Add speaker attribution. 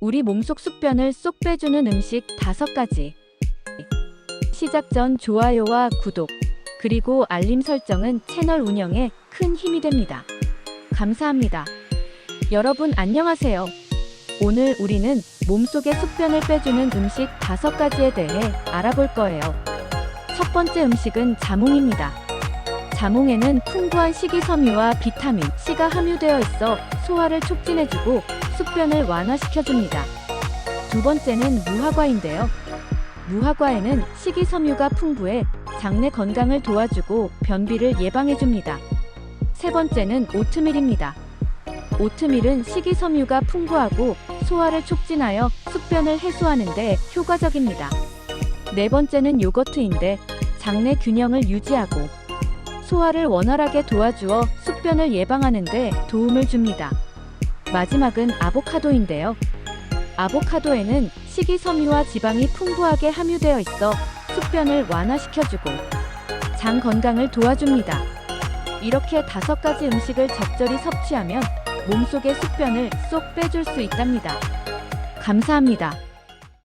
Speaker 1: 우리 몸속 숙변을 쏙 빼주는 음식 다섯 가지. 시작 전 좋아요와 구독, 그리고 알림 설정은 채널 운영에 큰 힘이 됩니다. 감사합니다. 여러분 안녕하세요. 오늘 우리는 몸속의 숙변을 빼주는 음식 다섯 가지에 대해 알아볼 거예요. 첫 번째 음식은 자몽입니다. 자몽에는 풍부한 식이섬유와 비타민 C가 함유되어 있어 소화를 촉진해주고 숙변을 완화시켜줍니다. 두 번째는 무화과인데요. 무화과에는 식이섬유가 풍부해 장내 건강을 도와주고 변비를 예방해줍니다. 세 번째는 오트밀입니다. 오트밀은 식이섬유가 풍부하고 소화를 촉진하여 숙변을 해소하는데 효과적입니다. 네 번째는 요거트인데 장내 균형을 유지하고 소화를 원활하게 도와주어 숙변을 예방하는데 도움을 줍니다. 마지막은 아보카도인데요. 아보카도에는 식이섬유와 지방이 풍부하게 함유되어 있어 숙변을 완화시켜주고 장 건강을 도와줍니다. 이렇게 다섯 가지 음식을 적절히 섭취하면 몸속의 숙변을 쏙 빼줄 수 있답니다. 감사합니다.